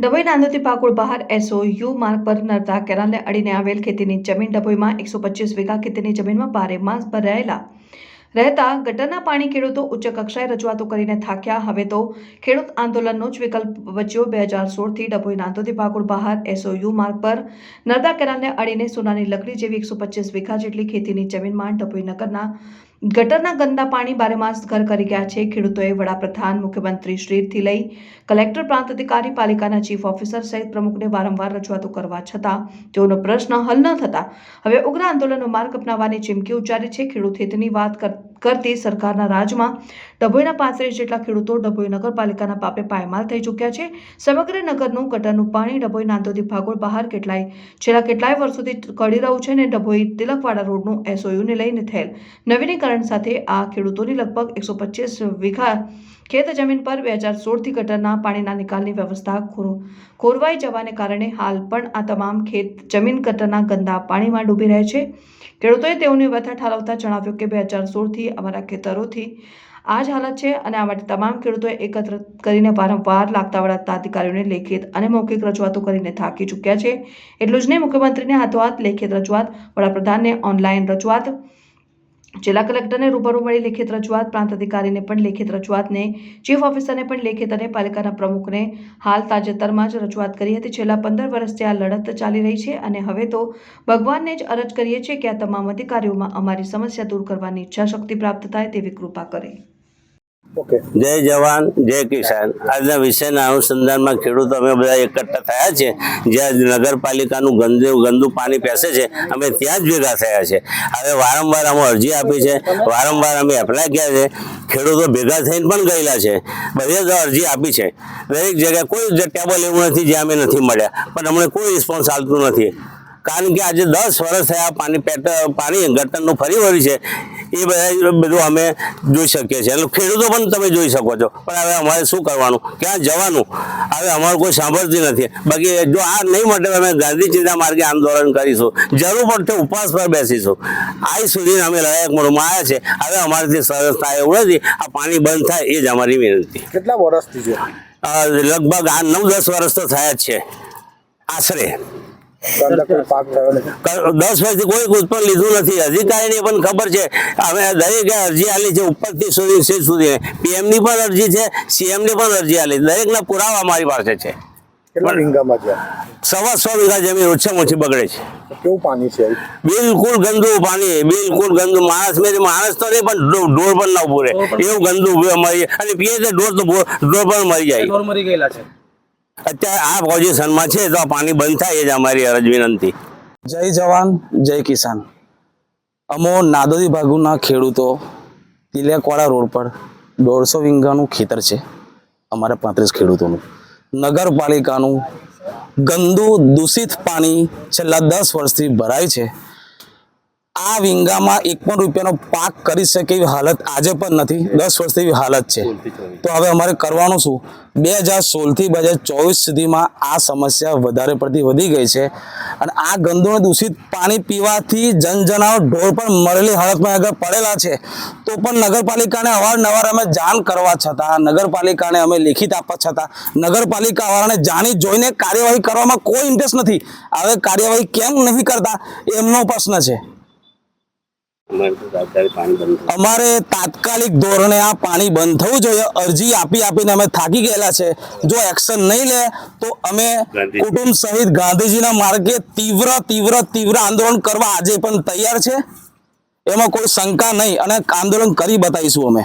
ડભોઈ નાંદોતી પાકુળ બહાર એસઓયુ માર્ગ પર નર્મદા કેનાલને અડીને આવેલ ખેતીની જમીન ડભોઈમાં એકસો પચીસ વીઘા ખેતીની જમીનમાં ભારે માસ ભરાયેલા. રહેતા ગટરના પાણી ખેડૂતો ઉચ્ચ કક્ષાએ રજૂઆતો કરીને થાક્યા. હવે તો ખેડૂત આંદોલનનો જ વિકલ્પ બચ્યો. બે હજાર સોળથી ડભોઈ નાંદોદી પાકુળ બહાર એસઓયુ માર્ગ પર નર્મદા કેનાલને અડીને સોનાની લકડી જેવી એકસો પચીસ વીઘા જેટલી ખેતીની જમીનમાં ડભોઈ નગરના ગટરના ગંદા પાણી બારેમાસ ઘર કરી ગયા છે. ખેડૂતોએ વડાપ્રધાન, મુખ્યમંત્રી શ્રીથી લઈ કલેક્ટર પ્રાંત અધિકારી, પાલિકાના ચીફ ઓફિસર સહિત પ્રમુખને વારંવાર રજૂઆતો કરવા છતાં તેઓનો પ્રશ્ન હલ ન થતા હવે ઉગ્ર આંદોલનનો માર્ગ અપનાવવાની ચીમકી ઉચ્ચારી છે. ખેડૂત હિતની વાત કર- કરતી સરકારના રાજમાં ડભોઈના પાંત્રીસ જેટલા ખેડૂતો ડભોઈ નગરપાલિકાના પાપે પાયમાલ થઈ ચૂક્યા છે. સમગ્ર નગરનું ગટરનું પાણી ડભોઈ નાંદોદી ભાગોળ બહાર કેટલાય, છેલ્લા કેટલાય વર્ષોથી કડી રહ્યું છે અને ડભોઈ તિલકવાડા રોડનું એસઓયુને લઈને થયેલ નવીનીકરણ સાથે આ ખેડૂતોની લગભગ એકસો પચીસ વીઘા ખેત જમીન પર બે હજાર સોળથી ગટરના પાણીના નિકાલની વ્યવસ્થા ખોર- ખોરવાઈ જવાને કારણે હાલ પણ આ તમામ ખેત જમીન ગટરના ગંદા પાણીમાં ડૂબી રહે છે. ખેડૂતોએ તેઓની વ્યથા ઠાલવતા જણાવ્યું કે બે હજાર સોળથી અમારા ખેતરોથી આ જ હાલત છે અને આ માટે તમામ ખેડૂતોએ એકત્ર કરીને વારંવાર લાગતા વળગતા અધિકારીઓને લેખિત અને મૌખિક રજૂઆતો કરીને થાકી ચૂક્યા છે. એટલું જ નહીં, મુખ્યમંત્રીને હાથોહાથ લેખિત રજૂઆત, વડાપ્રધાનને ઓનલાઈન રજૂઆત જિલ્લા કલેક્ટરને રૂબરૂ મળી લેખિત રજૂઆત, પ્રાંત અધિકારીને પણ લેખિત રજૂઆતને ચીફ ઓફિસરને પણ લેખિત અને પાલિકાના પ્રમુખને હાલ તાજેતરમાં જ રજૂઆત કરી હતી. છેલ્લા પંદર વર્ષથી આ લડત ચાલી રહી છે અને હવે તો ભગવાનને જ અરજ કરીએ છીએ કે આ તમામ અધિકારીઓમાં અમારી સમસ્યા દૂર કરવાની ઈચ્છા શક્તિ પ્રાપ્ત થાય તેવી કૃપા કરે. જય જવાન, જય કિસાન. આજના વિષયના અનુસંધાનમાં ખેડૂતો અમે બધા એકઠા થયા છે જ્યાં નગરપાલિકાનું ગંદુ ગંદુ પાણી પેસે છે, અમે ત્યાં જ ભેગા થયા છે હવે વારંવાર અમે અરજી આપી છે. વારંવાર અમે એપ્લાય કર્યા છે. ખેડૂતો ભેગા થઈને પણ ગયેલા છે. બધે જ અરજી આપી છે. દરેક જગ્યાએ કોઈ ટેબલ એવું નથી જ્યાં અમે નથી મળ્યા. પણ અમને કોઈ રિસ્પોન્સ આવતું નથી. કારણ કે આજે દસ વર્ષ થયા પાણી પેટ પાણી ગટરનું ફરી વળ્યું છે. એ બધા બધું અમે જોઈ શકીએ છીએ. એટલે ખેડૂતો પણ તમે જોઈ શકો છો. પણ હવે અમારે શું કરવાનું? ક્યાં જવાનું? હવે અમારું કોઈ સાંભળતી નથી. બાકી જો આ નહીં માટે અમે ગાંધી ચિંતા માર્ગે આંદોલન કરીશું. જરૂર પડશે ઉપવાસ પર બેસીશું. આજ સુધી અમે લડાયક મોડમાં આવ્યા છે. હવે અમારાથી સરસ થાય એવું નથી. આ પાણી બંધ થાય એ જ અમારી વિનંતી. કેટલા વર્ષથી છે? લગભગ આ નવ દસ વર્ષ તો થયા જ છે. આશરે. દસ વર્ષથી કોઈ ઉત્પન્ન લીધું નથી. અધિકારીને પણ ખબર છે. હવે દરેકે અરજી આલી છે ઉપરથી સુધી સીટ સુધી. પીએમની પણ અરજી છે સીએમની પણ અરજી આલી. દરેકના પુરાવા મારી પાસે છે. સવા સો વીઘા જમીન ઓછામાં ઓછી બગડે છે. કેવું પાણી છે? બિલકુલ ગંદુ પાણી બિલકુલ ગંદુ. માણસ મેં માણસ તો નહીં પણ ડોર ઢોર પણ ના ઉભું રહે. એવું ગંદુ મરી અને પીએ તો ઢોર તો ઢોર પણ મરી જાય. મરી ગયેલા છે. અત્યારે આ પોઝિશનમાં છે, તો પાણી બંધ થાય, એ જ અમારી અરજ વિનંતી. જય જવાન, જય કિસાન. અમો નાદોદી ભાગુના ખેડૂતો તિલેકવાડા રોડ પર દોઢસો વીંગાનું ખેતર છે, અમારા પાંત્રીસ ખેડૂતોનું. નગરપાલિકાનું ગંદુ દૂષિત પાણી છેલ્લા દસ વર્ષથી ભરાય છે આ વિંગામાં એક પણ રૂપિયાનો પાક કરી શકે એવી હાલત આજે પણ નથી. દસ વર્ષથી એવી હાલત છે. તો હવે અમારે કરવાનું શું? બે હજાર સોળથી બે હજાર ચોવીસ સુધીમાં આ સમસ્યા વધારે પડતી વધી ગઈ છે. અને આ ગંદુ અને દૂષિત પાણી પીવાથી જનજનાઓ ઢોર પણ મરેલી હાલતમાં આગળ પડેલા છે. તો પણ નગરપાલિકાને અવારનવાર અમે જાણ કરવા છતાં નગરપાલિકાને અમે લેખિત આપવા છતાં નગરપાલિકા વાળાને જાણી જોઈને કાર્યવાહી કરવામાં કોઈ ઇન્ટરેસ્ટ નથી. હવે કાર્યવાહી કેમ નહીં કરતા? એમનો પ્રશ્ન છે. અમારે તાત્કાલિક ધોરણે આ પાણી બંધ થવું જોઈએ. અરજી આપી આપીને અમે થાકી ગયેલા છે. જો એક્શન નહીં લે તો અમે કુટુંબ સહિત ગાંધીજીના માર્ગે તીવ્ર તીવ્ર તીવ્ર આંદોલન કરવા આજે પણ તૈયાર છે. એમાં કોઈ શંકા નહીં અને આંદોલન કરી બતાવીશું અમે.